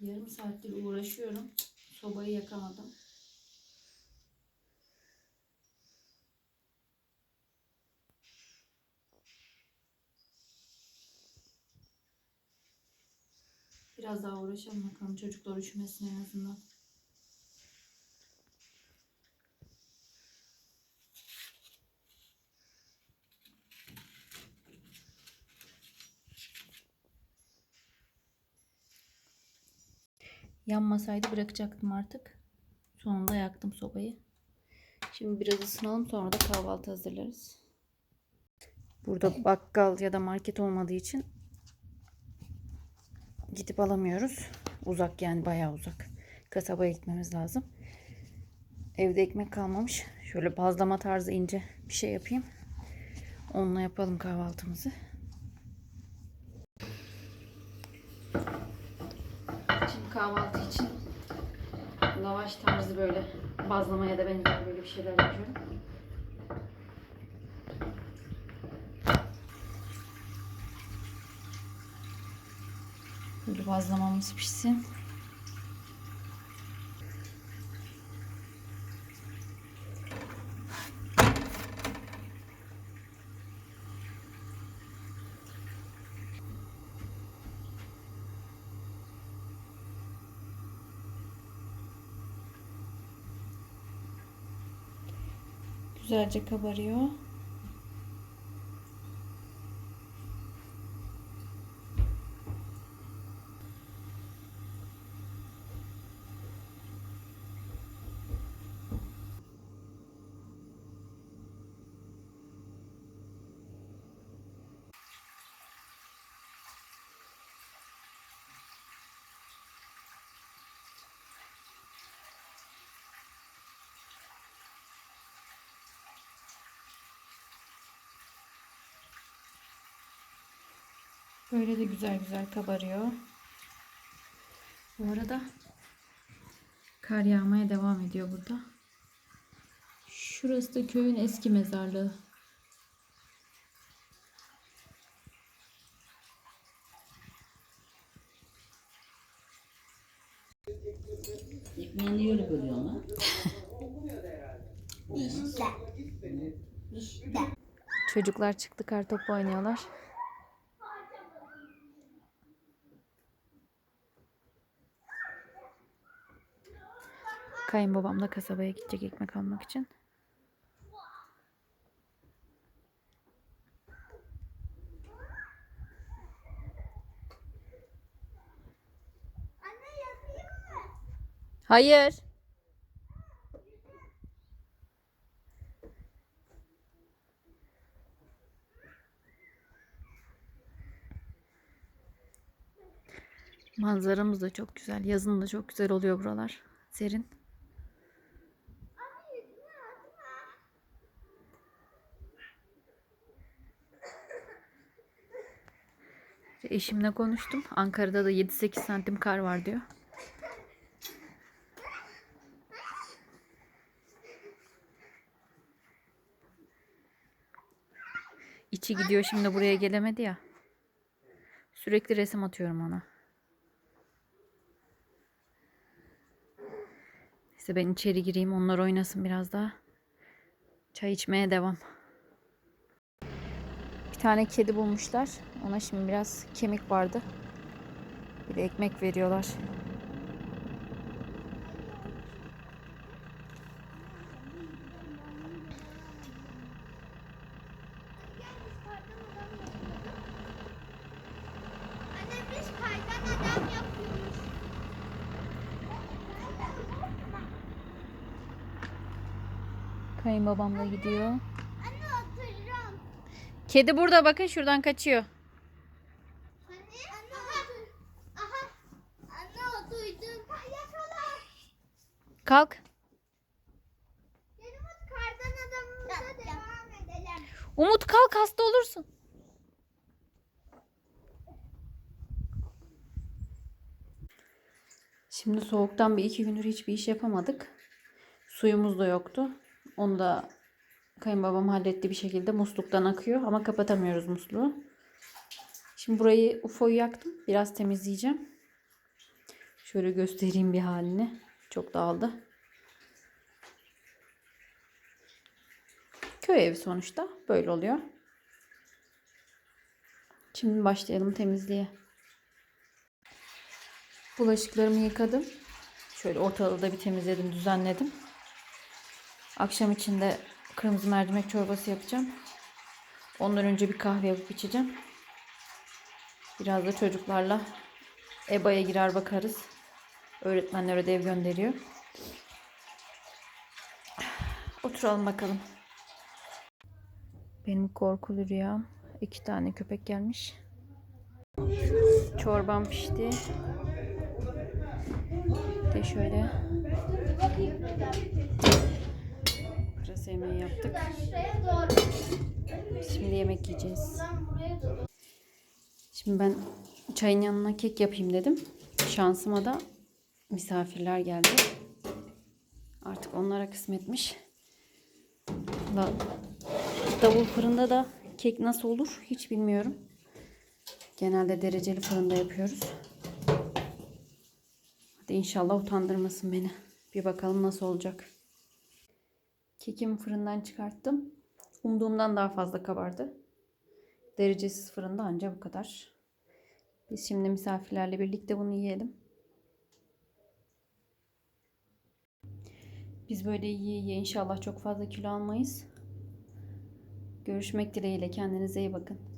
Yarım saattir uğraşıyorum. Sobayı yakamadım. Biraz daha uğraşalım bakalım çocuklar üşümesin en azından. Yanmasaydı bırakacaktım artık. Sonunda yaktım sobayı. Şimdi biraz ısınalım sonra da kahvaltı hazırlarız. Burada bakkal ya da market olmadığı için gidip alamıyoruz. Uzak yani bayağı uzak. Kasabaya gitmemiz lazım. Evde ekmek kalmamış. Şöyle bazlama tarzı ince bir şey yapayım. Onunla yapalım kahvaltımızı. Şimdi kahvaltı için lavaş tarzı böyle bazlamaya da benzer böyle bir şeyler yapıyorum. Böyle bazlamamız pişsin. Güzelce kabarıyor. Böyle de güzel güzel kabarıyor. Bu arada kar yağmaya devam ediyor burada. Şurası da köyün eski mezarlığı. Ekmeğini öyle. İşte. İşte. Çocuklar çıktı kartopu oynuyorlar. Kayınbabam da kasabaya gidecek ekmek almak için. Hayır. Manzaramız da çok güzel. Yazın da çok güzel oluyor buralar. Serin. Eşimle konuştum. Ankara'da da 7-8 santim kar var diyor. İçi gidiyor şimdi buraya gelemedi ya. Sürekli resim atıyorum ona. Neyse ben içeri gireyim onlar oynasın biraz daha. Çay içmeye devam. Tane kedi bulmuşlar. Ona şimdi biraz kemik vardı. Bir de ekmek veriyorlar. Kayınbabamla gidiyor. Kedi burada bakın şuradan kaçıyor. Kalk. Yanımız kardan adamımıza devam edelim. Umut kalk hasta olursun. Şimdi soğuktan bir iki gündür hiçbir iş yapamadık. Suyumuz da yoktu. Onu da kayınbabam halletti bir şekilde. Musluktan akıyor ama kapatamıyoruz musluğu. Şimdi burayı UFO'yu yaktım. Biraz temizleyeceğim. Şöyle göstereyim bir halini. Çok dağıldı. Köy evi sonuçta. Böyle oluyor. Şimdi başlayalım temizliğe. Bulaşıklarımı yıkadım. Şöyle ortalığı da bir temizledim, düzenledim. Akşam için de kırmızı mercimek çorbası yapacağım. Ondan önce bir kahve yapıp içeceğim. Biraz da çocuklarla EBA'ya girer bakarız. Öğretmenler ödev gönderiyor. Oturalım bakalım. Benim korkulu rüyam. iki tane köpek gelmiş. Çorbam pişti. De şöyle pırasa yemeği yaptık. Şimdi yemek yiyeceğiz. Şimdi ben çayın yanına kek yapayım dedim. Şansıma da misafirler geldi. Artık onlara kısmetmiş. Da, davul fırında da kek nasıl olur hiç bilmiyorum. Genelde dereceli fırında yapıyoruz. Hadi inşallah utandırmasın beni. Bir bakalım nasıl olacak. Kekimi fırından çıkarttım. Umduğumdan daha fazla kabardı. Derecesiz fırında anca bu kadar. Biz şimdi misafirlerle birlikte bunu yiyelim. Biz böyle yiye yiye inşallah çok fazla kilo almayız. Görüşmek dileğiyle kendinize iyi bakın.